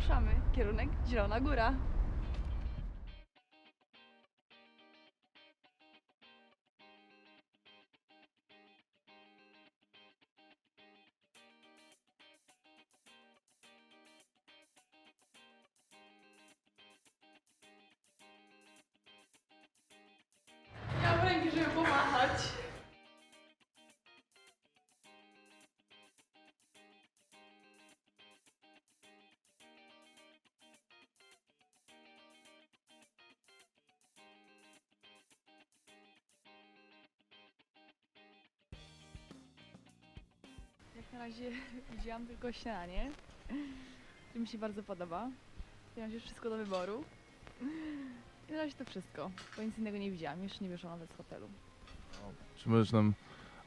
ruszamy. Kierunek Zielona Góra. Razie widziałam tylko śniadanie, które mi się bardzo podoba. Miałam już wszystko do wyboru. I na razie to wszystko, bo nic innego nie widziałam, jeszcze nie wyszłam nawet z hotelu. Czy możesz nam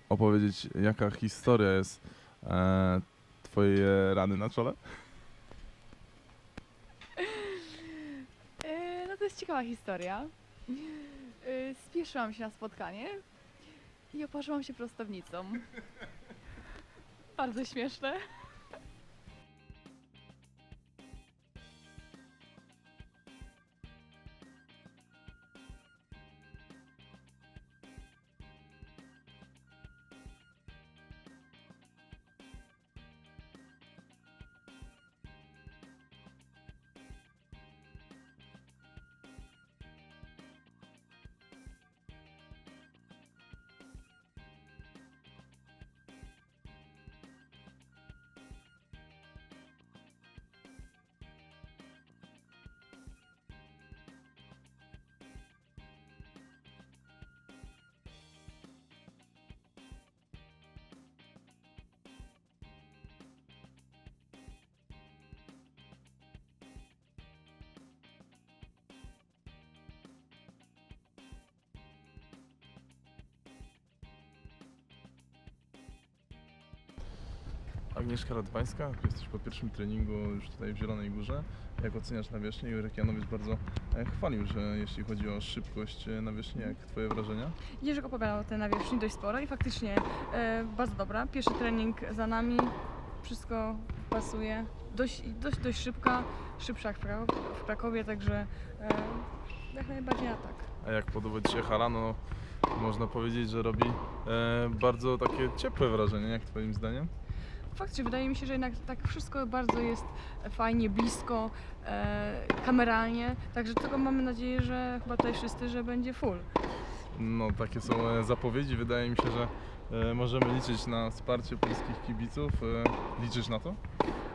opowiedzieć, jaka historia jest e, twojej rany na czole? E, No to jest ciekawa historia. E, Spieszyłam się na spotkanie i oparzyłam się prostownicą. Bardzo śmieszne. Agnieszka Radwańska, jesteś po pierwszym treningu już tutaj w Zielonej Górze. Jak oceniasz nawierzchnię? Jurek Janowiec bardzo e, chwalił, że jeśli chodzi o szybkość e, nawierzchni, jak twoje wrażenia? Jerzek opowiadał o tej nawierzchni dość sporo i faktycznie e, bardzo dobra. Pierwszy trening za nami, wszystko pasuje. Dość, dość, dość szybka, szybsza jak w Krak- w Krakowie, także e, jak najbardziej na tak. A jak podoba Ci się hala? No, można powiedzieć, że robi e, bardzo takie ciepłe wrażenie, jak Twoim zdaniem? Faktycznie wydaje mi się, że jednak tak wszystko bardzo jest fajnie, blisko, e, kameralnie, także tego mamy nadzieję, że chyba tutaj wszyscy, że będzie full. No, takie są zapowiedzi. Wydaje mi się, że e, możemy liczyć na wsparcie polskich kibiców. E, liczysz na to?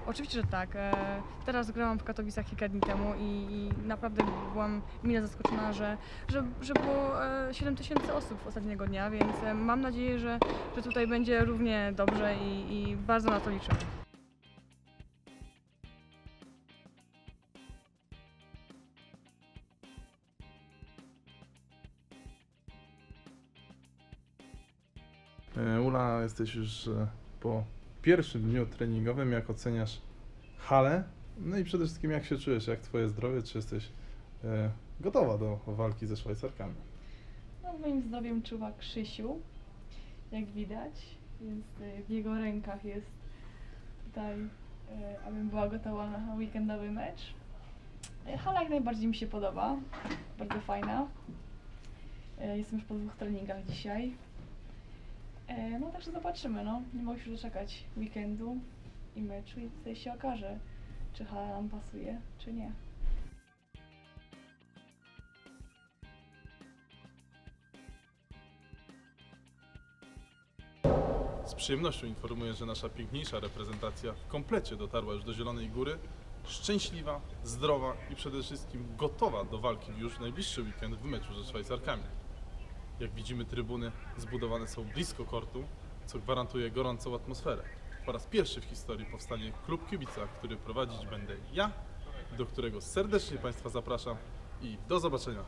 Oczywiście, że tak. E, Teraz grałam w Katowicach kilka dni temu i, i naprawdę byłam mile zaskoczona, że, że, że było e, 7 tysięcy osób ostatniego dnia, więc e, mam nadzieję, że, że tutaj będzie równie dobrze i, i bardzo na to liczymy. E, Ula, jesteś już e, po pierwszym dniu treningowym. Jak oceniasz halę? No i przede wszystkim jak się czujesz, jak twoje zdrowie, czy jesteś e, gotowa do walki ze Szwajcarkami? No, moim zdrowiem czuwa Krzysiu, jak widać, więc y, w jego rękach jest tutaj, y, abym była gotowa na weekendowy mecz. Hala jak najbardziej mi się podoba, bardzo fajna. Jestem już po dwóch treningach dzisiaj. Y, No także zobaczymy, no. Nie mogę się doczekać weekendu i meczu i tutaj się okaże, czy hala nam pasuje, czy nie. Z przyjemnością informuję, że nasza piękniejsza reprezentacja w komplecie dotarła już do Zielonej Góry. Szczęśliwa, zdrowa i przede wszystkim gotowa do walki już w najbliższy weekend w meczu ze Szwajcarkami. Jak widzimy, trybuny zbudowane są blisko kortu, co gwarantuje gorącą atmosferę. Po raz pierwszy w historii powstanie klub kibica, który prowadzić będę ja, do którego serdecznie Państwa zapraszam i do zobaczenia